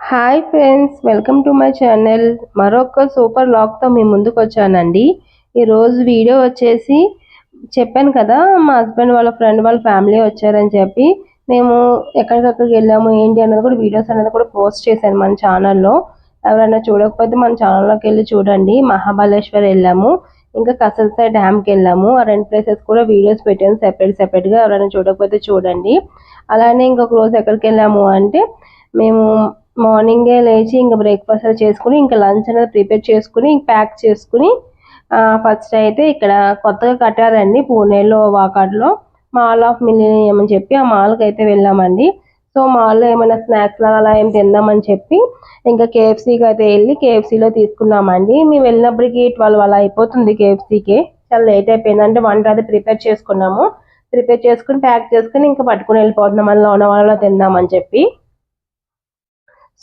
Hi friends welcome to my channel మరొక super లాక్తో మీ ముందుకు వచ్చానండి. ఈరోజు వీడియో వచ్చేసి చెప్పాను కదా మా హస్బెండ్ వాళ్ళ ఫ్రెండ్ వాళ్ళ ఫ్యామిలీ వచ్చారని చెప్పి. మేము ఎక్కడికక్కడికి వెళ్ళాము ఏంటి అన్నది కూడా వీడియోస్ అనేది కూడా పోస్ట్ చేశాను మన ఛానల్లో ఎవరైనా చూడకపోతే మన ఛానల్లోకి వెళ్ళి చూడండి. మహాబలేశ్వర్ వెళ్ళాము ఇంకా కసల్సాయి డ్యామ్కి వెళ్ళాము. ఆ రెండు ప్లేసెస్ కూడా వీడియోస్ పెట్టాను సెపరేట్ సెపరేట్గా ఎవరైనా చూడకపోతే చూడండి. అలానే ఇంకొక రోజు ఎక్కడికి వెళ్ళాము అంటే మేము మార్నింగే లేచి ఇంకా బ్రేక్ఫాస్ట్ చేసుకుని ఇంకా లంచ్ అనేది ప్రిపేర్ చేసుకుని ప్యాక్ చేసుకుని ఫస్ట్ అయితే ఇక్కడ కొత్తగా కట్టారండి పూణేలో వాకాడ్లో. మాల్ ఆఫ్ మిలీనియం అని చెప్పి ఆ మాల్కి అయితే వెళ్ళామండి. సో మాల్లో ఏమైనా స్నాక్స్ లాగా అలా ఏం తిందామని చెప్పి ఇంకా కేఎఫ్సీకి అయితే వెళ్ళి కేఎఫ్సీలో తీసుకున్నామండి. మేము వెళ్ళినప్పటికీ ట్వెల్వ్ అలా అయిపోతుంది కేఎఫ్సీకి చాలా లేట్ అయిపోయింది. అంటే వంట అది ప్రిపేర్ చేసుకున్నాము. ప్రిపేర్ చేసుకుని ప్యాక్ చేసుకుని ఇంకా పట్టుకుని వెళ్ళిపోతున్నాం. మళ్ళీ వాళ్ళలో తిందామని చెప్పి.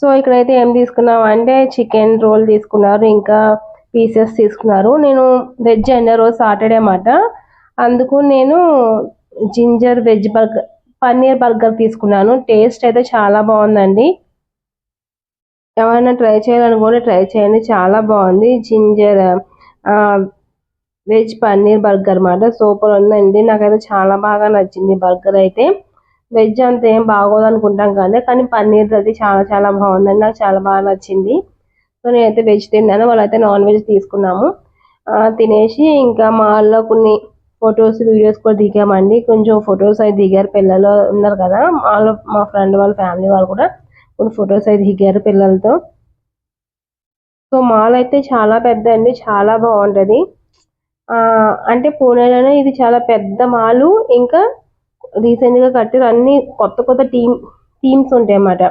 సో ఇక్కడైతే ఏం తీసుకున్నాం అంటే చికెన్ రోల్ తీసుకున్నారు ఇంకా పీసెస్ తీసుకున్నారు. నేను వెజ్ అయిన రోజు సాటర్డే అన్నమాట. అందుకు నేను ginger veg burger paneer burger తీసుకున్నాను. టేస్ట్ అయితే చాలా బాగుందండి. ఎవరైనా ట్రై చేయాలనుకుంటే ట్రై చేయండి. చాలా బాగుంది. జింజర్ వెజ్ పన్నీర్ బర్గర్ అన్నమాట. సూపర్ ఉందండి. నాకైతే చాలా బాగా నచ్చింది బర్గర్ అయితే. వెజ్ అంత ఏం బాగోదు అనుకుంటాం కదా కానీ పన్నీర్ అది చాలా చాలా బాగుందండి. నాకు చాలా బాగా నచ్చింది. సో నేనైతే వెజ్ తిన్నాను. వాళ్ళైతే నాన్ వెజ్ తీసుకున్నాము. తినేసి ఇంకా మాల్లో కొన్ని ఫొటోస్ వీడియోస్ కూడా దిగామండి. కొంచెం ఫొటోస్ అయితే దిగారు పిల్లలు ఉన్నారు కదా వాళ్ళు మా ఫ్రెండ్ వాళ్ళ ఫ్యామిలీ వాళ్ళు కూడా కొన్ని ఫొటోస్ అయితే దిగారు పిల్లలతో. సో మాల్ అయితే చాలా పెద్ద అండి చాలా బాగుంటుంది. అంటే పూణేలోనే ఇది చాలా పెద్ద మాలు. ఇంకా రీసెంట్గా కట్టారు అన్ని కొత్త కొత్త టీమ్ థీమ్స్ ఉంటాయి అన్నమాట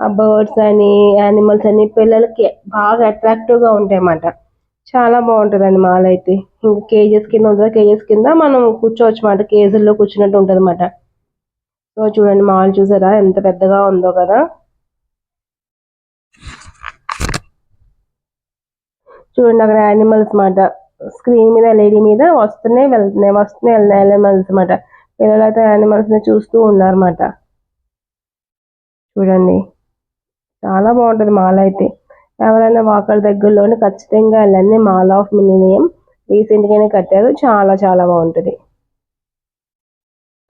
ఆ బర్డ్స్ అని యానిమల్స్ అని పిల్లలకి బాగా అట్రాక్టివ్గా ఉంటాయి అన్నమాట చాలా బాగుంటుందండి మాల్ అయితే. ఇంకా కేజెస్ కింద ఉంటుంది? కేజెస్ కింద మనం కూర్చోవచ్చు అన్నమాట. కేజీల్లో కూర్చున్నట్టు ఉంటుంది అన్నమాట సో చూడండి మాల్ చూసారా? ఎంత పెద్దగా ఉందో కదా. చూడండి అక్కడ యానిమల్స్ మాట స్క్రీన్ మీద ఎల్ఈడి మీద వస్తున్నాయి వెళ్తున్నాయి వస్తున్నాయి వెళ్తున్నాయి యానిమల్స్ పిల్లలు పిల్లలైతే యానిమల్స్ని చూస్తూ ఉన్నారన్నమాట. చూడండి. చాలా బాగుంటుంది మాల్ అయితే ఎవరైనా వాకర్ దగ్గరలోనే ఖచ్చితంగా వెళ్ళండి. మాల్ ఆఫ్ మిలీనియం రీసెంట్గానే కట్టారు. చాలా చాలా బాగుంటుంది.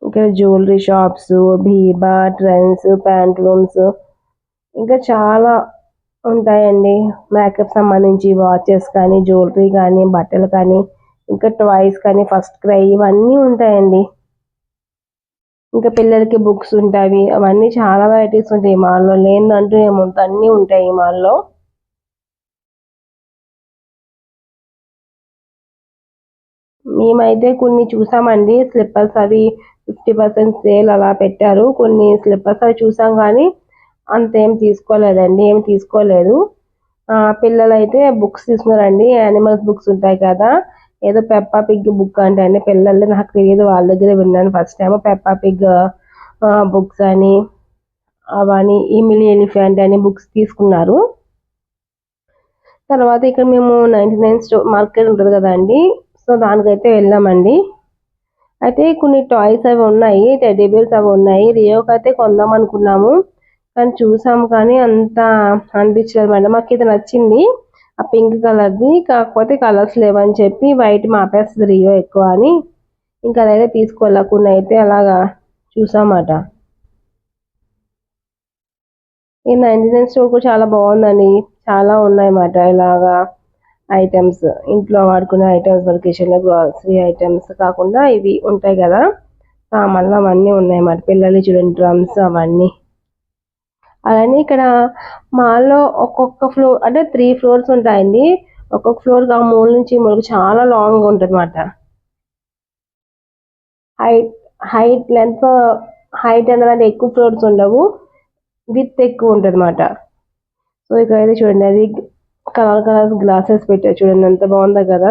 ఇంకా jewellery shops Biba Trends Pantaloons ఇంకా చాలా ఉంటాయండి. మేకప్ సంబంధించి వాచెస్ కానీ జ్యువెలరీ కానీ బట్టలు కానీ ఇంకా టాయ్స్ కానీ ఫస్ట్ క్రై ఇవన్నీ ఉంటాయండి. ఇంకా పిల్లలకి బుక్స్ ఉంటాయి అవన్నీ చాలా వెరైటీస్ ఉంటాయి ఈ మాల్లో లేదంటూ ఏముంటుంది అన్నీ ఉంటాయి ఈ మాల్లో మేమైతే కొన్ని చూసామండి స్లిప్పర్స్ అవి ఫిఫ్టీ పర్సెంట్ సేల్ అలా పెట్టారు. కొన్ని స్లిప్పర్స్ అవి చూసాం కానీ అంతేం తీసుకోలేదండి ఏం తీసుకోలేదు. పిల్లలు అయితే బుక్స్ తీసుకున్నారండి యానిమల్స్ బుక్స్ ఉంటాయి కదా. ఏదో పెప్పా పిగ్ బుక్ అంటే అండి. పిల్లలు నాకు తెలియదు వాళ్ళ దగ్గర విన్నాను. First time Peppa Pig books అని అవని ఈమిలి ఎలిఫెంట్ అని బుక్స్ తీసుకున్నారు. తర్వాత ఇక్కడ మేము నైంటీ నైన్ స్టో మార్కెట్ ఉంటుంది కదండి సో దానికైతే వెళ్ళామండి. అయితే కొన్ని టాయ్స్ అవి ఉన్నాయి టెడ్డీ బేర్స్ అవి ఉన్నాయి. రియోకి అయితే కొందాం అనుకున్నాము. కానీ చూసాము కానీ అంత అనిపించలేదు మేడం. మాకు ఇది నచ్చింది. ఆ పింక్ కలర్ది కాకపోతే కలర్స్ లేవని చెప్పి వైట్ మాపేస్తుంది రియో ఎక్కువ అని. ఇంకా అదైతే తీసుకోలేకుండా అయితే అలాగా చూసామాట. ఈ నైన్టీ నైన్ స్టోర్ కూడా చాలా బాగుందండి. చాలా ఉన్నాయన్నమాట ఇలాగా ఐటమ్స్. ఇంట్లో వాడుకునే ఐటమ్స్ కిచెన్లో గ్రాసరీ ఐటమ్స్ కాకుండా ఇవి ఉంటాయి కదా. సామాన్లు అవన్నీ ఉన్నాయన్నమాట. పిల్లలు చూడండి డ్రమ్స్ అవన్నీ. అలానే ఇక్కడ మాల్లో ఒక్కొక్క ఫ్లోర్ అంటే త్రీ ఫ్లోర్స్ ఉంటాయండి. ఒక్కొక్క ఫ్లోర్ ఆ మూల నుంచి మూలకు చాలా లాంగ్ ఉంటుంది అనమాట హైట్ హైట్ లెంత్ హైట్ అనేది ఎక్కువ ఫ్లోర్స్ ఉండవు. విత్ ఎక్కువ ఉంటుంది అనమాట సో ఇక్కడ అయితే చూడండి అది కలర్ కలర్స్ గ్లాసెస్ పెట్టారు చూడండి ఎంత బాగుందో కదా.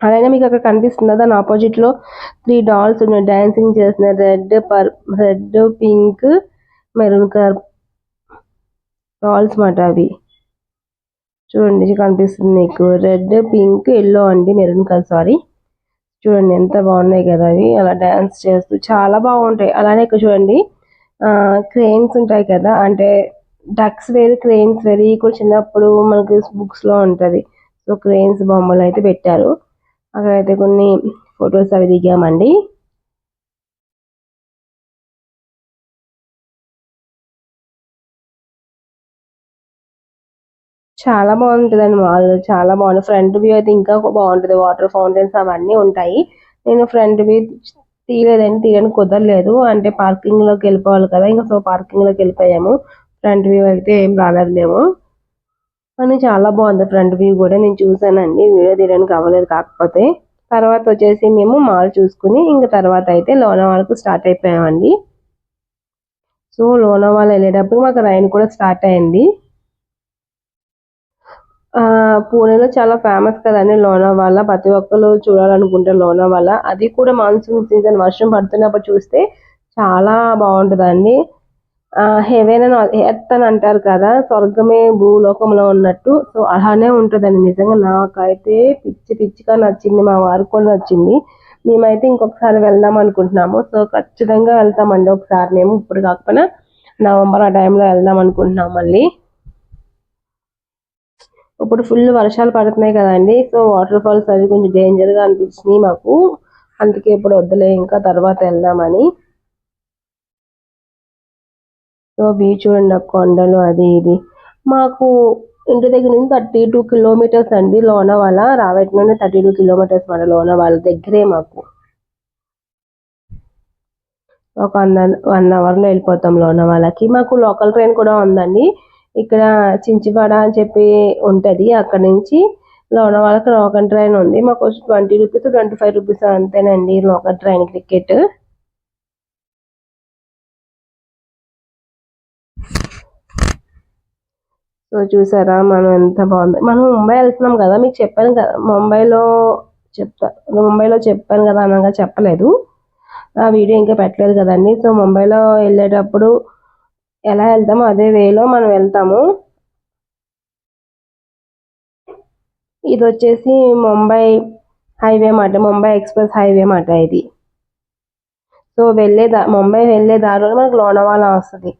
అలానే మీకు అక్కడ కనిపిస్తుంది దాని ఆపోజిట్లో త్రీ డాల్స్ ఉన్నాయి. డాన్సింగ్ చేస్తున్నాయి red per red pink maroon colour dolls మాట అవి. చూడండి కనిపిస్తుంది మీకు. రెడ్ పింక్ ఎల్లో అండి మెరూన్ కలర్ సారీ. చూడండి ఎంత బాగున్నాయి కదా అవి. అలా డ్యాన్స్ చేస్తూ చాలా బాగుంటాయి. అలానే ఇక్కడ చూడండి క్రెయిన్స్ ఉంటాయి కదా. అంటే డక్స్ వేరు క్రెయిన్స్ వేరు కూడా చిన్నప్పుడు మనకి బుక్స్లో ఉంటది. సో క్రెయిన్స్ బొమ్మలు అయితే పెట్టారు. అక్కడైతే కొన్ని ఫొటోస్ అవి దిగామండి. చాలా బాగుంటుందండి మాల్. చాలా బాగుంది. ఫ్రంట్ వ్యూ అయితే ఇంకా బాగుంటుంది. వాటర్ ఫౌంటైన్స్ అవన్నీ ఉంటాయి. నేను ఫ్రంట్ వ్యూ తీయలేదండి తీయడానికి కుదరలేదు. అంటే పార్కింగ్లోకి వెళ్ళిపోవాలి కదా ఇంకా సో పార్కింగ్లోకి వెళ్ళిపోయాము. ఫ్రంట్ వ్యూ అయితే ఏం రాలేదు మేము. కానీ చాలా బాగుంది ఫ్రంట్ వ్యూ కూడా. నేను చూసానండి వీడియో తీయడానికి అవ్వలేదు కాకపోతే. తర్వాత వచ్చేసి మేము మాల్ చూసుకుని ఇంకా తర్వాత అయితే లోనావాలకు స్టార్ట్ అయిపోయామండి. సో లోనావాల వెళ్ళేటప్పుడు మాకు రైన్ కూడా స్టార్ట్ అయింది. పూణేలో చాలా ఫేమస్ కదండి లోనావాలా ప్రతి ఒక్కరు చూడాలనుకుంటే లోనావాలా అది కూడా మాన్సూన్ సీజన్ వర్షం పడుతున్నప్పుడు చూస్తే చాలా బాగుంటుందండి. హెవెన్ అని ఎర్త్ అని అంటారు కదా స్వర్గమే భూలోకంలో ఉన్నట్టు. సో అలానే ఉంటుందండి. నిజంగా నాకైతే పిచ్చి పిచ్చిగా నచ్చింది మా వారికి కూడా నచ్చింది. మేమైతే ఇంకొకసారి వెళ్దాం అనుకుంటున్నాము. సో ఖచ్చితంగా వెళ్తామండి. ఒకసారి మేము ఇప్పుడు కాకపోయినా నవంబర్ ఆ టైంలో వెళ్దాం అనుకుంటున్నాం మళ్ళీ. ఇప్పుడు ఫుల్ వర్షాలు పడుతున్నాయి కదండి. సో వాటర్ ఫాల్స్ అవి కొంచెం డేంజర్గా అనిపించినాయి మాకు. అందుకే ఇప్పుడు వద్దులే ఇంకా తర్వాత వెళ్దామని. సో బీచ్ చూడండి కొండలు అది ఇది. మాకు ఇంటి దగ్గర నుంచి థర్టీ టూ కిలోమీటర్స్ అండి లోనవాల రావేటి నుండి థర్టీ టూ కిలోమీటర్స్ మన లోనవాల దగ్గరే మాకు. ఒక వన్ వన్ అవర్లో వెళ్ళిపోతాం లోనవాలకి మాకు లోకల్ ట్రైన్ కూడా ఉందండి. ఇక్కడ చించివాడ అని చెప్పి ఉంటుంది. అక్కడ నుంచి లోనవాళ్ళకి లోకల్ ట్రైన్ ఉంది. మాకు twenty rupees twenty five rupees అంతేనండి లోకల్ ట్రైన్ టికెట్. సో చూసారా మనం ఎంత బాగుంది. మనం ముంబై వెళ్తున్నాం కదా మీకు చెప్పాను కదా ముంబైలో చెప్తా ముంబైలో చెప్పాను కదా అనగా చెప్పలేదు. ఆ వీడియో ఇంకా పెట్టలేదు కదండి. సో ముంబైలో వెళ్ళేటప్పుడు ఎలా వెళ్తామో అదే వేలో మనం వెళ్తాము. ఇది వచ్చేసి ముంబై హైవే మాట ముంబై ఎక్స్ప్రెస్ హైవే మాట ఇది. సో వెళ్ళే దా ముంబై వెళ్ళే దారిలో మనకు లోనవాలా వస్తుంది.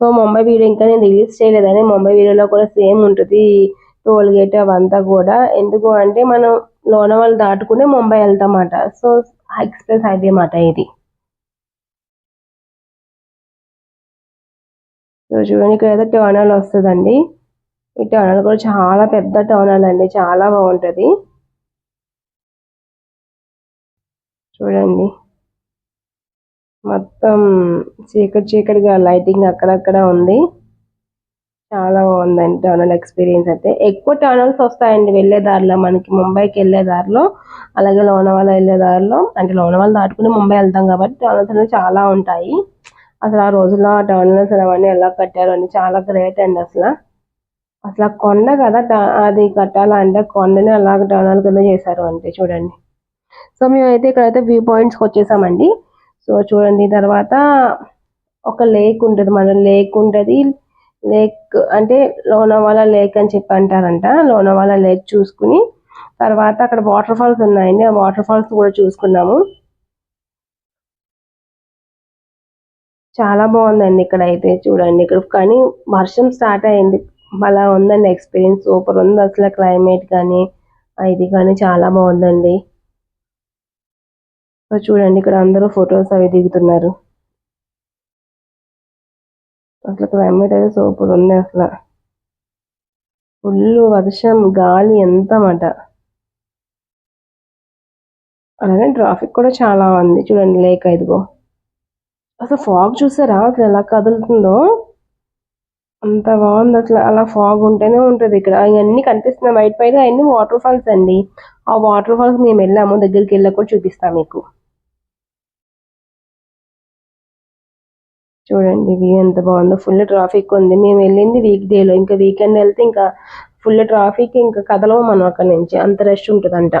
సో ముంబై వీడియో ఇంకా నేను రిలీజ్ చేయలేదని ముంబై వీడియోలో కూడా సేమ్ ఉంటుంది టోల్ గేట్ అవంతా కూడా. ఎందుకు అంటే మనం లోనవాళ్ళు దాటుకునే ముంబై వెళ్తామాట. సో ఎక్స్ప్రెస్ హైవే మాట ఇది. చూడండి ఇక్కడ అయితే టోనల్ వస్తుందండి. ఈ టోనల్ కూడా చాలా పెద్ద టోనల్ అండి. చాలా బాగుంటుంది. చూడండి. మొత్తం చీకటి చీకటిగా లైటింగ్ అక్కడక్కడ ఉంది. చాలా బాగుందండి టర్నల్ ఎక్స్పీరియన్స్ అయితే. ఎక్కువ టర్నల్స్ వస్తాయండి వెళ్ళే దారిలో. మనకి ముంబైకి వెళ్ళే దారిలో అలాగే లోనవాల వెళ్ళే దారిలో. అంటే లోనవాల దాటుకుని ముంబై వెళ్తాం కాబట్టి టర్నల్స్ అనేవి చాలా ఉంటాయి. అసలు ఆ రోజుల్లో ఆ టర్నల్స్ అవన్నీ ఎలా కట్టారు అని చాలా గ్రేట్ అండి అసలు. అసలు కొండ కదా అది కట్టాలంటే కొండని అలాగ టర్నల్ కింద చేశారు అంటే చూడండి. సో మేమైతే ఇక్కడైతే వ్యూ పాయింట్స్కి వచ్చేసామండి. సో చూడండి తర్వాత ఒక లేక్ ఉంటుంది మన లేక్ ఉంటుంది. లేక్ అంటే లోనవాల లేక్ అని చెప్పి అంటారంట. లోనవాల లేక్ చూసుకుని తర్వాత అక్కడ వాటర్ ఫాల్స్ ఉన్నాయండి. ఆ వాటర్ ఫాల్స్ కూడా చూసుకున్నాము. చాలా బాగుందండి ఇక్కడ అయితే చూడండి. ఇక్కడ కానీ వర్షం స్టార్ట్ అయింది. అలా ఉందండి ఎక్స్పీరియన్స్. సూపర్ ఉంది అసలు క్లైమేట్ కానీ ఇది కానీ చాలా బాగుందండి. సో చూడండి ఇక్కడ అందరూ ఫొటోస్ అవి దిగుతున్నారు. అసలు క్లైమేట్ అయితే సూపర్ ఉంది అసలు. ఫుల్ వర్షం గాలి ఎంత మాట అలాగే ట్రాఫిక్ కూడా చాలా ఉంది. చూడండి లేక్ ఇదిగో. అసలు ఫాగ్ చూసారా? అసలు ఎలా కదులుతుందో? అంత బాగుంది అసలు. అలా ఫాగ్ ఉంటేనే ఉంటుంది ఇక్కడ. ఇవన్నీ కనిపిస్తున్నాయి. బయట పైన అవన్నీ వాటర్ ఫాల్స్ అండి. ఆ వాటర్ ఫాల్స్ మేము వెళ్ళాము. దగ్గరికి వెళ్ళా కూడా చూపిస్తాం మీకు. చూడండి వ్యూ ఎంత బాగుందో. ఫుల్ ట్రాఫిక్ ఉంది. మేము వెళ్ళింది వీక్ డేలో ఇంకా వీకెండ్ వెళ్తే ఇంకా ఫుల్ ట్రాఫిక్ ఇంకా కదలవు మనం అక్కడ నుంచి. అంత రష్ ఉంటుందంట.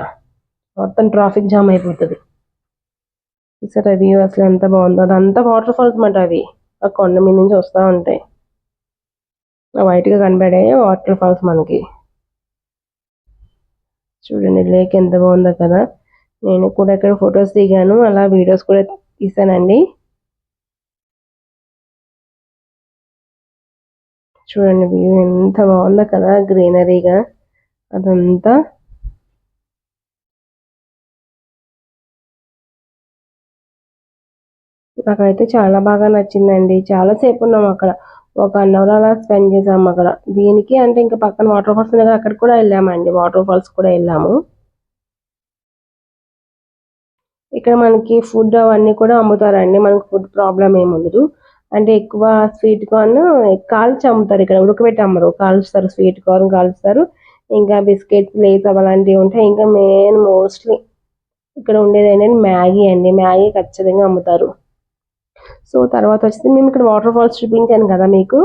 మొత్తం ట్రాఫిక్ జామ్ అయిపోతుంది. చూసారా వ్యూ అసలు ఎంత బాగుందో. అదంతా వాటర్ ఫాల్స్ మాట అవి ఆ కొండ మీద నుంచి వస్తూ ఉంటాయి. వైట్గా కనబడే వాటర్ ఫాల్స్ మనకి. చూడండి లేక్ ఎంత బాగుందో కదా. నేను కూడా ఇక్కడ ఫొటోస్ దిగాను. అలా వీడియోస్ కూడా తీసానండి. చూడండి వ్యూ ఎంత బాగుందో కదా గ్రీనరీగా అదంతా నాకైతే చాలా బాగా నచ్చిందండి. చాలాసేపు ఉన్నాం అక్కడ. ఒక వన్ అవర్ అలా స్పెండ్ చేసాము అక్కడ. దీనికి అంటే ఇంకా పక్కన వాటర్ ఫాల్స్ ఉన్నాయి అక్కడ కూడా వెళ్ళామండి. వాటర్ ఫాల్స్ కూడా వెళ్ళాము. ఇక్కడ మనకి ఫుడ్ అవన్నీ కూడా అమ్ముతారండి. మనకి ఫుడ్ ప్రాబ్లం ఏమి ఉండదు. అంటే ఎక్కువ స్వీట్ కార్న్ కాల్చి అమ్ముతారు ఇక్కడ. ఉడకబెట్టి అమ్మరు కాల్చుతారు స్వీట్ కార్న్ కాల్చుతారు. ఇంకా బిస్కెట్స్ లేస్ అలాంటివి ఉంటాయి. ఇంకా మెయిన్ మోస్ట్లీ ఇక్కడ ఉండేది ఏంటంటే మ్యాగీ అండి. మ్యాగీ ఖచ్చితంగా అమ్ముతారు. సో తర్వాత వచ్చేసి మేము ఇక్కడ వాటర్ ఫాల్స్ చూపించాను కదా మీకు.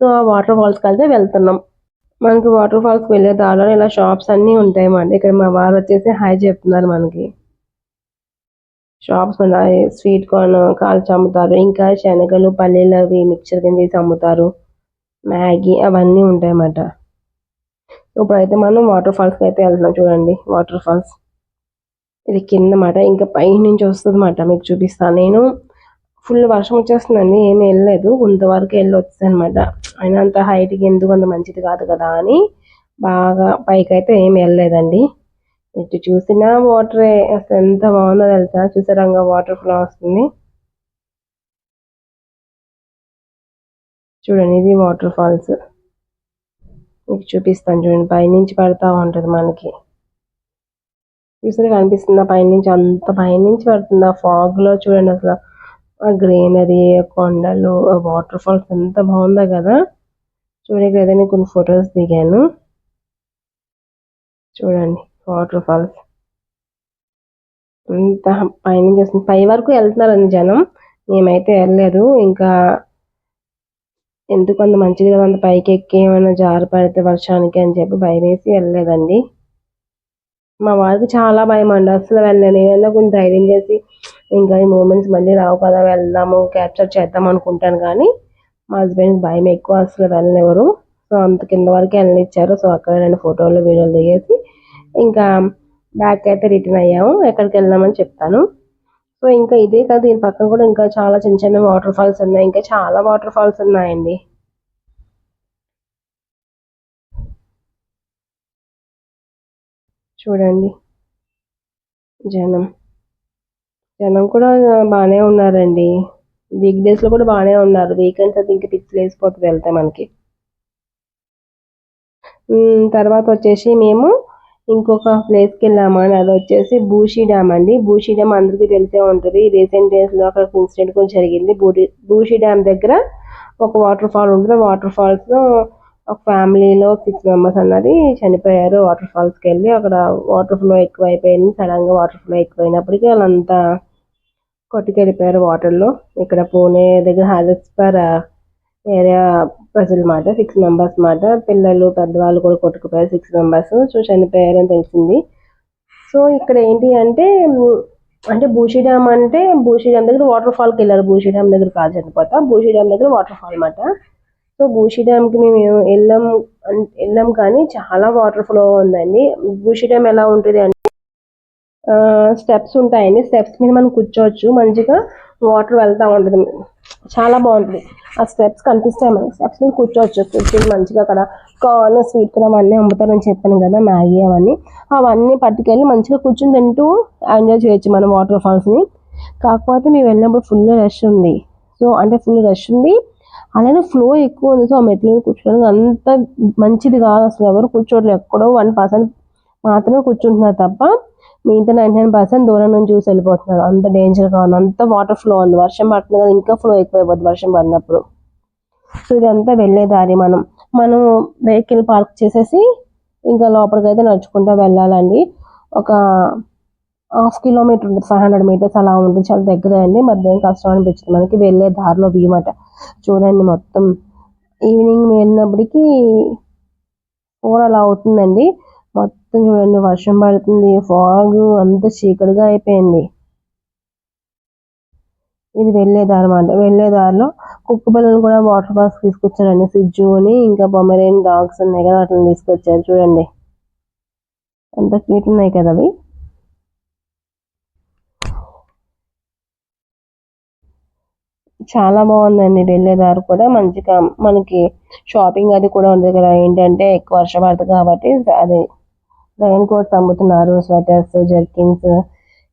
సో ఆ వాటర్ ఫాల్స్కి అయితే వెళ్తున్నాం. మనకి వాటర్ ఫాల్స్కి వెళ్ళే దారిలో ఇలా షాప్స్ అన్నీ ఉంటాయి ఇక్కడ మా వారు వచ్చేసి హాయ్ చెప్తున్నారు మనకి. షాప్స్ ఉన్నాయి స్వీట్ కార్న్ కాల్చి అమ్ముతారు ఇంకా శనగలు పల్లీలు అవి మిక్చర్ కింద చేసి అమ్ముతారు. మ్యాగీ అవన్నీ ఉంటాయి అన్నమాట. ఇప్పుడైతే మనం వాటర్ ఫాల్స్కి అయితే వెళ్తున్నాం చూడండి. Waterfalls. ఇది కింద మాట ఇంకా పై నుంచి వస్తుంది అన్నమాట. మీకు చూపిస్తాను. నేను ఫుల్ వర్షం వచ్చేస్తుందండి ఏమి వెళ్ళలేదు. కొంతవరకు వెళ్ళి వెళ్ళొచ్చు అనమాట అయినా అంత హైట్కి ఎందుకు అంత మంచిది కాదు కదా అని బాగా పైకి అయితే ఏమి వెళ్ళలేదండి. ఇటు చూసినా వాటర్ అసలు ఎంత బాగుందో తెలుసా? చూసారంగా వాటర్ ఫ్లో వస్తుంది. చూడండి ఇది వాటర్ ఫాల్స్ మీకు చూపిస్తాను చూడండి పైనుంచి పడతా ఉంటుంది మనకి. చూసారా కనిపిస్తుందా? పైనుంచి అంత పైనుంచి పడుతుంది? ఆ ఫాగ్లో చూడండి అసలు. ఆ గ్రీనరీ కొండలు ఆ వాటర్ ఫాల్స్ ఎంత బాగుందో కదా. చూడండి ఏదైనా కొన్ని ఫొటోస్ దిగాను. చూడండి వాటర్ ఫాల్స్. అంత పైనుంచి వస్తుంది. పై వరకు వెళ్తున్నారండి జనం. మేమైతే వెళ్ళలేదు. ఇంకా ఎందుకు అంత మంచిది కదా అంత పైకి ఎక్కి ఏమైనా జారి పడితే వర్షానికి అని చెప్పి భయం వేసి వెళ్ళలేదండి. మా వారికి చాలా భయం అండి. అసలు వెళ్ళలేను. ఏమైనా కొంచెం ధైర్యం చేసి ఇంకా ఈ మూమెంట్స్ మళ్ళీ రావు కదా వెళ్దాము క్యాప్చర్ చేద్దాం అనుకుంటాను కానీ మా హస్బెండ్ భయం ఎక్కువ అసలు వెళ్ళనివ్వరు. సో అంత కింద వరకు వెళ్ళనిచ్చారు. సో అక్కడ రెండు ఫోటోలు వీడియోలు దిగేసి ఇంకా బ్యాక్ అయితే రిటర్న్ అయ్యాము. ఎక్కడికి వెళ్దామని చెప్తాను. సో ఇంకా ఇదే కాదు దీని పక్కన కూడా ఇంకా చాలా చిన్న చిన్న వాటర్ ఫాల్స్ ఉన్నాయి. ఇంకా చాలా వాటర్ ఫాల్స్ ఉన్నాయండి. చూడండి. జనం. జనం కూడా బాగానే ఉన్నారండి. వీక్ డేస్లో కూడా బాగానే ఉన్నారు. వీకెండ్స్ అది ఇంకా పిచ్చి లేసిపోతుంది వెళ్తే మనకి. తర్వాత వచ్చేసి మేము ఇంకొక ప్లేస్కి వెళ్ళాము అని. అది వచ్చేసి బూషి డ్యామ్ అండి. బూషి డ్యామ్ అందరికీ తెలిసే ఉంటుంది. రీసెంట్ డేస్లో అక్కడ ఇన్సిడెంట్ కూడా జరిగింది. బూడి బూషి డ్యామ్ దగ్గర ఒక వాటర్ ఫాల్ ఉంటుంది. వాటర్ ఫాల్స్లో ఒక ఫ్యామిలీలో సిక్స్ మెంబర్స్ అన్నది చనిపోయారు. వాటర్ ఫాల్స్కి వెళ్ళి అక్కడ వాటర్ ఫ్లో ఎక్కువ అయిపోయింది సడన్గా వాటర్ ఫ్లో ఎక్కువైనప్పటికీ వాళ్ళంతా కొట్టుకెళ్ళిపోయారు వాటర్లో. ఇక్కడ పూణే దగ్గర హాలిస్పర్ ఏరియా ప్రజలు మాట సిక్స్ మెంబర్స్ మాట. పిల్లలు పెద్దవాళ్ళు కూడా కొట్టుకుపోయారు సిక్స్ మెంబర్స్. సో చనిపోయారు అని తెలిసింది. సో ఇక్కడ ఏంటి అంటే అంటే బూషి డ్యామ్ అంటే బూషి డ్యామ్ దగ్గర వాటర్ ఫాల్కి వెళ్ళారు. బూషి డ్యామ్ దగ్గర కాదు చనిపోతా. బూషి డ్యామ్ దగ్గర వాటర్ ఫాల్ అన్నమాట సో బూషి డ్యామ్కి మేము వెళ్ళాం వెళ్ళాం కానీ చాలా వాటర్ ఫ్లో ఉందండి. బూషి డ్యామ్ ఎలా ఉంటుంది స్టెప్స్ ఉంటాయండి. స్టెప్స్ మీద మనం కూర్చోవచ్చు మంచిగా వాటర్ వెళ్తూ ఉంటుంది. చాలా బాగుంటుంది. ఆ స్టెప్స్ కనిపిస్తాయి మనకి. స్టెప్స్ మీద కూర్చోవచ్చు. కూర్చొని మంచిగా అక్కడ కార్న్ స్వీట్ కూడా అవన్నీ అమ్ముతారని చెప్పాను కదా మ్యాగీ అవన్నీ. అవన్నీ పట్టుకెళ్ళి మంచిగా కూర్చొని తింటూ ఎంజాయ్ చేయొచ్చు మనం వాటర్ ఫాల్స్ని కాకపోతే మేము వెళ్ళినప్పుడు ఫుల్ రష్ ఉంది. సో అంటే ఫుల్ రష్ ఉంది. అలానే ఫ్లో ఎక్కువ ఉంది. సో ఆ మెట్ల మీద కూర్చోడానికి అంత మంచిది కాదు. అసలు ఎవరు కూర్చోవట్లేదు. ఎక్కడో వన్ పర్సెంట్ మాత్రమే కూర్చుంటున్నారు తప్ప మిగతా నైన్టీ నైన్ పర్సెంట్ దూరం నుంచి చూసి వెళ్ళిపోతున్నారు. అంత డేంజర్గా ఉంది. అంత వాటర్ ఫ్లో ఉంది. వర్షం పడుతుంది కదా ఇంకా ఫ్లో ఎక్కువైపోతుంది వర్షం పడినప్పుడు. సో ఇదంతా వెళ్ళే దారి మనం. మనం వెహికల్ పార్క్ చేసేసి ఇంకా లోపలికి అయితే నడుచుకుంటూ వెళ్ళాలండి. ఒక హాఫ్ కిలోమీటర్ ఉంటుంది. ఫైవ్ హండ్రెడ్ మీటర్స్ అలా ఉంటుంది. చాలా దగ్గర అండి. మధ్యాహ్నం కష్టం అనిపించింది. మనకి వెళ్ళే దారిలో వీమాట చూడండి మొత్తం. ఈవినింగ్ వెళ్ళినప్పటికీ ఫోర్ అలా అవుతుందండి. మొత్తం చూడండి వర్షం పడుతుంది ఫాగ్ అంత చీకటిగా అయిపోయింది. ఇది వెళ్ళే దారి వెళ్ళేదారిలో దారిలో కుక్క పిల్లలు కూడా వాటర్ ఫాల్స్ తీసుకొచ్చారండి. సిజ్జు అని ఇంకా బొమ్మరేన్ డాగ్స్ ఉన్నాయి కదా వాటిని తీసుకొచ్చారు. చూడండి. అంత క్యూట్ ఉన్నాయి కదా అవి. చాలా బాగుందండి వెళ్ళేదారు కూడా. మంచిగా మనకి షాపింగ్ అది కూడా ఉంది కదా. ఏంటంటే ఎక్కువ వర్షం పడుతుంది కాబట్టి అది రైన్ కోట్స్ అమ్ముతున్నారు స్వెటర్స్ జర్కిన్స్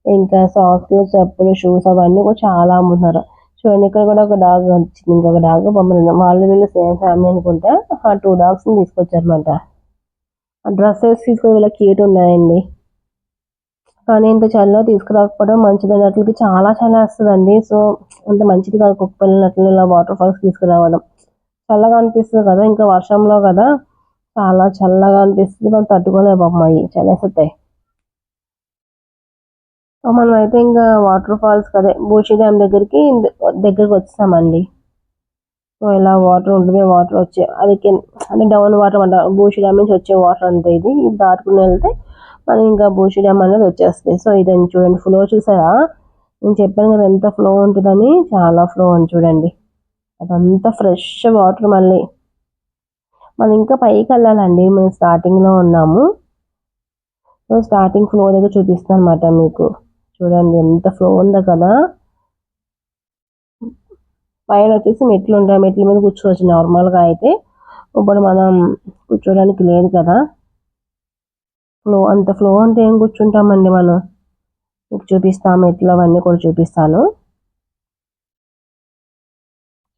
ఇంకా సాక్స్ చెప్పులు షూస్ అవన్నీ కూడా చాలా అమ్ముతున్నారు. చూడండి ఇక్కడ కూడా ఒక డాగ్ వచ్చింది ఇంకొక డాగ్ బొమ్మలు వాళ్ళు వీళ్ళు సేమ్ ఫ్యామిలీ అనుకుంటా ఆ టూ డాగ్స్ని తీసుకొచ్చారనమాట ఆ డ్రెస్సెస్ తీసుకుని వీళ్ళ క్యూట్ ఉన్నాయండి. కానీ ఇంత చలిలో తీసుకురాకపోవడం మంచిది అన్నట్లకి చాలా చాలా వస్తుందండి. సో అంత మంచిది కాదు కుక్క ఇలా వాటర్ ఫాల్స్ తీసుకురావడం. చల్లగా అనిపిస్తుంది కదా ఇంకా వర్షంలో కదా. చాలా చల్లగా అనిపిస్తుంది మనం తట్టుకోలేము అమ్మాయి చలేస్తాయి మనం అయితే ఇంకా వాటర్ ఫాల్స్ కదే బూషి డ్యామ్ దగ్గరికి దగ్గరికి వచ్చామండి సో ఇలా వాటర్ ఉంటుంది వాటర్ వచ్చే అది అంటే డౌన్ వాటర్ అంట బూషి డ్యామ్ నుంచి వచ్చే వాటర్ అంతే ఇది. దాటుకుని వెళ్తే మనం ఇంకా బూషి డ్యామ్ అనేది వచ్చేస్తుంది. సో ఇదని చూడండి ఫ్లో చూసారా? నేను చెప్పాను కదా ఎంత ఫ్లో ఉంటుందని చాలా ఫ్లో అని చూడండి. అదంతా ఫ్రెష్ వాటర్ మళ్ళీ. మనం ఇంకా పైకి వెళ్ళాలండి. మేము స్టార్టింగ్లో ఉన్నాము. సో స్టార్టింగ్ ఫ్లోర్ దగ్గర చూపిస్తాను అనమాట మీకు. చూడండి ఎంత ఫ్లో ఉందో కదా. పైన వచ్చేసి మెట్లు ఉంటాయి. మెట్ల మీద కూర్చోవచ్చు నార్మల్గా అయితే. ఇప్పుడు మనం కూర్చోడానికి లేదు కదా. ఫ్లో అంత ఫ్లో అంటే ఏం కూర్చుంటామండి మనం? మీకు చూపిస్తాం మెట్లు అవన్నీ కూడా చూపిస్తాను.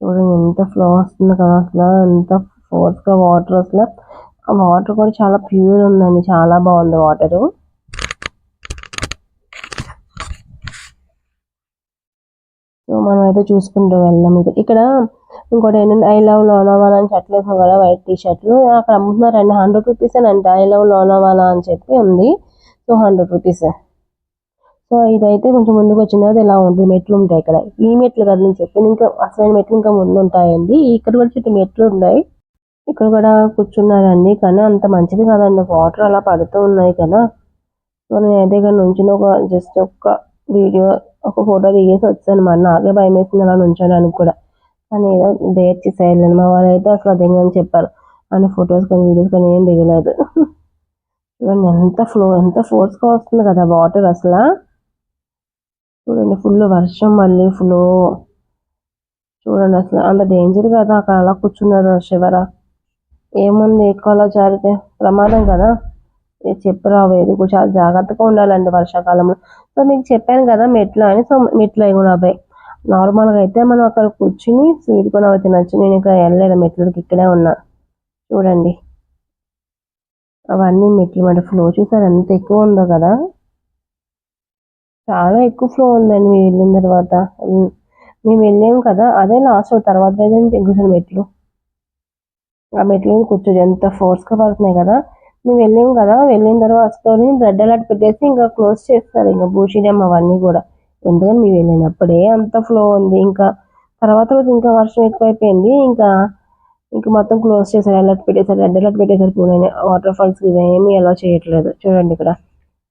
చూడండి ఎంత ఫ్లో వస్తుంది కదా అసలు. ఎంత ఫోర్స్గా వాటర్ అసలు. ఆ వాటర్ కూడా చాలా ప్యూర్ ఉందండి చాలా బాగుంది వాటరు సో మనం అయితే చూసుకుంటూ వెళ్దాం ఇక్కడ ఇంకోటి ఏంటంటే ఐ లవ్ లోనావాలా అని షర్ట్లు వేసాం కదా వైట్ టీ షర్ట్లు అక్కడ అమ్ముతున్నారండి హండ్రెడ్ రూపీస్ అంటే ఐ లవ్ లోనావాలా అని చెప్పి ఉంది. సో హండ్రెడ్ రూపీస్ సో ఇదైతే కొంచెం ముందుకు వచ్చిన తర్వాత ఇలా ఉంటుంది మెట్లు ఉంటాయి ఇక్కడ. ఈ మెట్లు కదా నేను చెప్పాను ఇంకా అసలు మెట్లు ఇంకా ముందు ఉంటాయండి. ఇక్కడ కూడా చుట్టూ మెట్లు ఉన్నాయి. ఇక్కడ కూడా కూర్చున్నారండి కానీ అంత మంచిది కాదండి. వాటర్ అలా పడుతూ ఉన్నాయి కదా. మనం ఏదైనా ఇక్కడ ఒక జస్ట్ ఒక వీడియో ఒక ఫోటో దిగేసి వచ్చాను. మరి నాకే భయం వేసింది అలా నుంచోడానికి కూడా. కానీ ఏదో డేట్ చేసేయాలి మా వాళ్ళు అయితే అసలు దిగని చెప్పారు. అని ఫొటోస్ కానీ వీడియోస్ కానీ ఏం దిగలేదు. చూడండి ఎంత ఫ్లో ఎంత ఫోర్స్గా వస్తుంది కదా వాటర్ అసలు. చూడండి ఫుల్ వర్షం మళ్ళీ ఫ్లో చూడండి అసలు అంత డేంజర్ కదా. అక్కడ అలా కూర్చున్నారు శివర. ఏముంది? ఎక్కువ జారితే ప్రమాదం కదా? చెప్పరావు ఏది చాలా జాగ్రత్తగా ఉండాలండి వర్షాకాలంలో. సో మీకు చెప్పాను కదా మెట్లు అని. సో మెట్లు అవి కూడా అబ్బాయి నార్మల్గా అయితే మనం అక్కడ కూర్చుని స్వీట్ కొని అవి తినచ్చు. నేను ఇక్కడ వెళ్ళలేదు మెట్లకి ఇక్కడే ఉన్నా. చూడండి. అవన్నీ మెట్లు మాట ఫ్లో చూసారు? ఎంత ఎక్కువ ఉందో కదా? చాలా ఎక్కువ ఫ్లో ఉందండి. మేము వెళ్ళిన తర్వాత. మేము వెళ్ళాము కదా అదే లాస్ట్ తర్వాత కూర్చొని మెట్లు. ఆ మెట్లు కూర్చోదు ఎంత ఫోర్స్గా పడుతున్నాయి కదా. మేము వెళ్ళాము కదా. వెళ్ళిన తర్వాత బ్రెడ్ అలాట్ పెట్టేసి ఇంకా క్లోజ్ చేస్తారు. ఇంకా భూషిడం అవన్నీ కూడా. ఎందుకని మేము వెళ్ళినప్పుడే అంత ఫ్లో ఉంది. ఇంకా తర్వాత రోజు ఇంకా వర్షం ఎక్కువైపోయింది. ఇంకా ఇంకా మొత్తం క్లోజ్ చేశారు. అలర్ట్ పెట్టేశారు. రెడ్ అలర్ట్ పెట్టేశారు. పూణే వాటర్ ఫాల్స్ ఇవేమీ అలా చేయట్లేదు. చూడండి ఇక్కడ.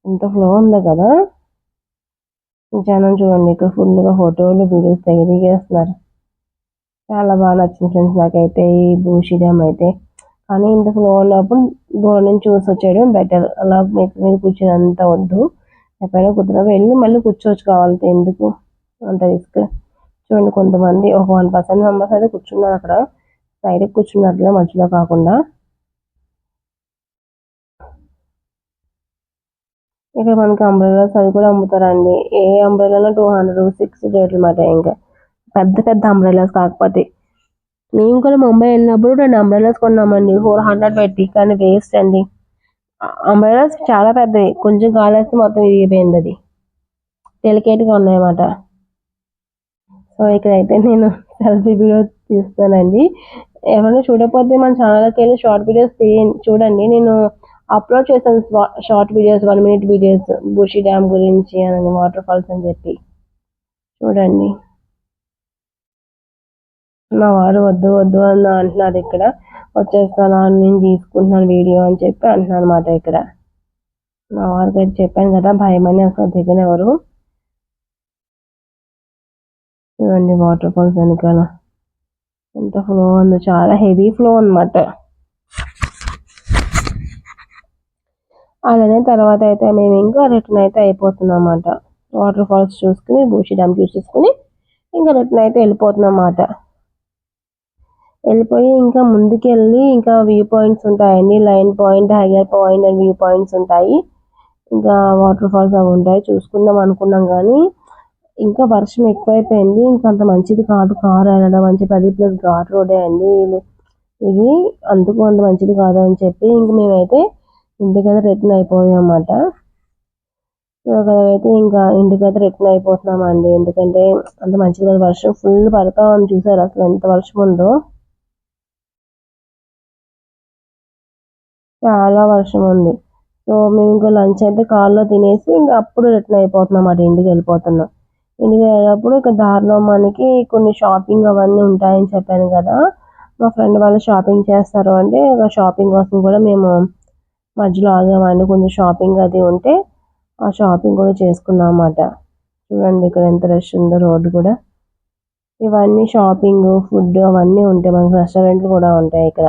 ఎంత ఫ్లో ఉంది కదా. జనం చూడండి. ఇక్కడ ఫుల్గా ఫోటోలు వీడియోస్ తెగదిగేస్తున్నారు చాలా బాగా నచ్చింది ఫ్రెండ్స్ నాకైతే ఈ భూషి డ్యామ్ అయితే. కానీ ఇంత ఫ్లో ఉన్నప్పుడు దూరం నుంచి చూసి వచ్చేయడం బెటర్ అలా మీద కూర్చొని అంత వద్దు. ఎక్కడైనా కుదర వెళ్ళి మళ్ళీ కూర్చోవచ్చు కావాలి ఎందుకు? అంత రిస్క్ చూడండి కొంతమంది ఒక వన్ పర్సెంట్ మెంబర్స్ అయితే కూర్చున్నారు అక్కడ. సైడ్కి కూర్చున్నట్లే మధ్యలో కాకుండా. ఇక్కడ మనకి అంబ్రెలాస్ అవి కూడా అమ్ముతారండి. ఏ అంబ్రెలా టూ హండ్రెడ్ సిక్స్ రేట్లు మాట ఇంకా. పెద్ద పెద్ద అంబ్రెలాస్ కాకపోతే. మేము కూడా ముంబై వెళ్ళినప్పుడు రెండు అంబ్రెలాస్ కొన్నామండి. ఫోర్ హండ్రెడ్ పెట్టి కానీ వేస్ట్ అండి. అంబ్రెలాస్ చాలా పెద్దవి. కొంచెం కాలేస్తే మొత్తం విరిగిపోయింది అది. డెలికేట్గా ఉన్నాయన్నమాట. సో ఇక్కడైతే నేను సెల్ఫీ వీడియో తీస్తానండి ఎవరైనా చూడకపోతే మన ఛానల్కి వెళ్ళి షార్ట్ వీడియోస్ చూడండి. నేను అప్లోడ్ చేశాను short videos one minute videos Bhushi dam గురించి అని వాటర్ ఫాల్స్ అని చెప్పి. చూడండి. మా వారు వద్దు వద్దు అని అంటున్నారు ఇక్కడ. వచ్చేస్తాను నేను తీసుకుంటున్నాను వీడియో అని చెప్పి అంటున్నాను అనమాట ఇక్కడ. మా వారికి అయితే చెప్పాను కదా భయం అని అసలు దిగనెవరు చూడండి వాటర్ ఫాల్స్ వెనకాల. ఎంత ఫ్లో ఉందో చాలా హెవీ ఫ్లో అనమాట అలానే తర్వాత అయితే మేము ఇంకా రిటర్న్ అయితే అయిపోతున్నాం అన్నమాట. వాటర్ ఫాల్స్ చూసుకుని బూషి డ్యామ్ చూసేసుకుని ఇంకా రిటర్న్ అయితే వెళ్ళిపోతున్నాం అన్నమాట. వెళ్ళిపోయి ఇంకా ముందుకెళ్ళి ఇంకా వ్యూ పాయింట్స్ ఉంటాయండి. లైన్ పాయింట్ హైగర్ పాయింట్ అండ్ వ్యూ పాయింట్స్ ఉంటాయి. ఇంకా వాటర్ ఫాల్స్ అవి ఉంటాయి. చూసుకుందాం అనుకున్నాం కానీ ఇంకా వర్షం ఎక్కువైపోయింది. ఇంకా అంత మంచిది కాదు. కారు వెళ్ళడం మంచి పది ప్లస్ ఘాట్ రోడే అండి. ఇది అందుకు అంత మంచిది కాదు అని చెప్పి ఇంక మేమైతే ఇంటికైతే రిటర్న్ అయిపోయాం అన్నమాట అయితే ఇంకా ఇంటికైతే రిటర్న్ అయిపోతున్నామండి. ఎందుకంటే అంత మంచిది కాదు. వర్షం ఫుల్ పడతా ఉంది. చూసారు అసలు ఎంత వర్షం ఉందో. చాలా వర్షం ఉంది. సో మేము ఇంకా లంచ్ అయితే కార్లో తినేసి ఇంకా అప్పుడు రిటర్న్ అయిపోతున్నాం అన్నమాట ఇంటికి వెళ్ళిపోతున్నాం. ఇంటికి వెళ్ళినప్పుడు ఇక దారిలో మనకి కొన్ని షాపింగ్ అవన్నీ ఉంటాయని చెప్పాను కదా. మా ఫ్రెండ్ వాళ్ళు షాపింగ్ చేస్తారు అంటే ఇక షాపింగ్ కోసం కూడా మేము మధ్యలో ఆగామండి కొంచెం షాపింగ్ అది ఉంటే ఆ షాపింగ్ కూడా చేసుకున్నాం అన్నమాట. చూడండి ఇక్కడ ఎంత రష్ ఉందో రోడ్డు కూడా. ఇవన్నీ షాపింగ్ ఫుడ్ అవన్నీ ఉంటాయి. మనకి రెస్టారెంట్లు కూడా ఉంటాయి ఇక్కడ.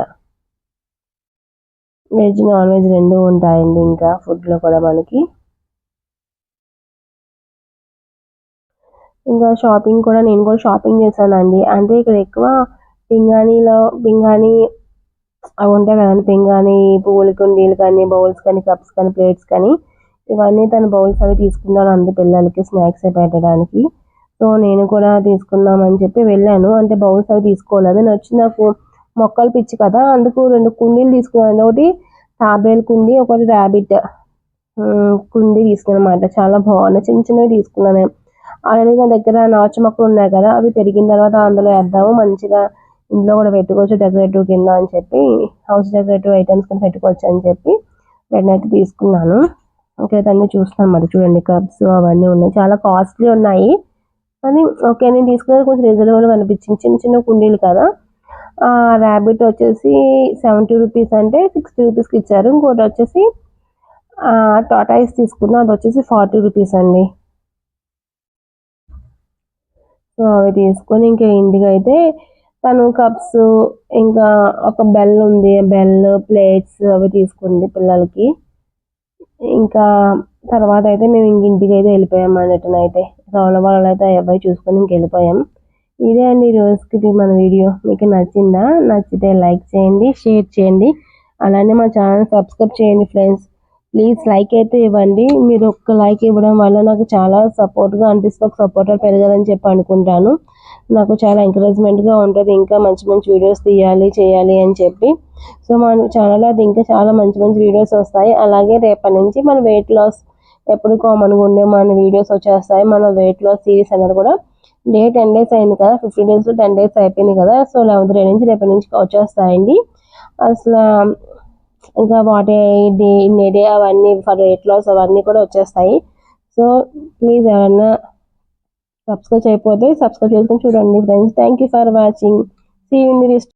వెజ్ నాన్ వెజ్ రెండు ఉంటాయండి ఇంకా ఫుడ్లో కూడా మనకి. ఇంకా షాపింగ్ కూడా నేను కూడా షాపింగ్ చేశానండి. అంటే ఇక్కడ ఎక్కువ పింగాణీలో పింగాణీ అవి ఉంటాయి కదండి పింగాణి పువ్వుల కుండీలు కానీ బౌల్స్ కానీ కప్స్ కానీ ప్లేట్స్ కానీ ఇవన్నీ తన బౌల్స్ అవి తీసుకున్నాను అంది పిల్లలకి స్నాక్స్ పెట్టడానికి. సో నేను కూడా తీసుకుందామని చెప్పి వెళ్ళాను. అంటే బౌల్స్ అవి తీసుకోలేదు. నేను వచ్చి నాకు మొక్కలు పిచ్చి కదా అందుకు రెండు కుండీలు తీసుకున్నాను. ఒకటి తాబేలు కుండీ ఒకటి ర్యాబిట్. కుండీ తీసుకున్నాను అనమాట చాలా బాగున్నాయి. చిన్న చిన్నవి తీసుకున్నాను. ఆల్రెడీ నా దగ్గర నాచు మొక్కలు ఉన్నాయి కదా అవి పెరిగిన తర్వాత అందులో వేద్దాము. మంచిగా ఇంట్లో కూడా పెట్టుకోవచ్చు డెకరేటివ్ కింద అని చెప్పి హౌస్ డెకరేటివ్ ఐటమ్స్ కూడా పెట్టుకోవచ్చు అని చెప్పి అయితే తీసుకున్నాను. ఓకే అన్నీ చూస్తాను మరి. చూడండి కప్స్ అవన్నీ ఉన్నాయి. చాలా కాస్ట్లీ ఉన్నాయి. కానీ ఓకే నేను తీసుకున్నది కొంచెం రీజనబుల్గా అనిపించింది. చిన్న చిన్న కుండీలు కదా. ర్యాబిట్ వచ్చేసి సెవెంటీ రూపీస్ అంటే సిక్స్టీ రూపీస్కి ఇచ్చారు. ఇంకోటి వచ్చేసి టాటాయిస్ తీసుకున్నా అది వచ్చేసి ఫార్టీ రూపీస్ అండి. సో అవి తీసుకొని ఇంకా ఇంటికి అయితే తను కప్స్ ఇంకా ఒక బెల్ ఉంది. బెల్ ప్లేట్స్ అవి తీసుకుంది పిల్లలకి. ఇంకా తర్వాత అయితే మేము ఇంక ఇంటికి అయితే వెళ్ళిపోయాం అన్నట్టునైతే. అయితే వాళ్ళు అయితే అబ్బాయి చూసుకొని ఇంక వెళ్ళిపోయాం. ఇదే అండి రోజుకి మన వీడియో. మీకు నచ్చిందా? నచ్చితే లైక్ చేయండి షేర్ చేయండి. అలానే మా ఛానల్ సబ్స్క్రైబ్ చేయండి ఫ్రెండ్స్. ప్లీజ్ లైక్ అయితే ఇవ్వండి. మీరు ఒక్క లైక్ ఇవ్వడం వల్ల నాకు చాలా సపోర్ట్గా అనిపిస్తుంది. ఒక సపోర్టర్ పెరగాలని చెప్పి అనుకుంటాను. నాకు చాలా ఎంకరేజ్మెంట్గా ఉంటుంది. ఇంకా మంచి మంచి వీడియోస్ తీయాలి చేయాలి అని చెప్పి. సో మన ఛానల్లో అది ఇంకా చాలా మంచి మంచి వీడియోస్ వస్తాయి. అలాగే రేపటి నుంచి మన వెయిట్ లాస్ ఎప్పుడు కామన్గా ఉండే మన వీడియోస్ వచ్చేస్తాయి. మన వెయిట్ లాస్ సిరీస్ అనేది కూడా డే టెన్ డేస్ అయింది కదా ఫిఫ్టీన్ డేస్ టెన్ డేస్ అయిపోయింది కదా సో లెవెన్త్ డే నుంచి రేపటి నుంచి వచ్చేస్తాయండి అసలు ఇంకా వాటి డే ఇన్ని డే అవన్నీ ఫర్ వెయిట్ లాస్ అవన్నీ కూడా వచ్చేస్తాయి. సో ప్లీజ్ ఏమన్నా సబ్స్క్రైబ్ అయిపోతే సబ్స్క్రైబ్ చేసుకుని చూడండి friends thank you for watching see in the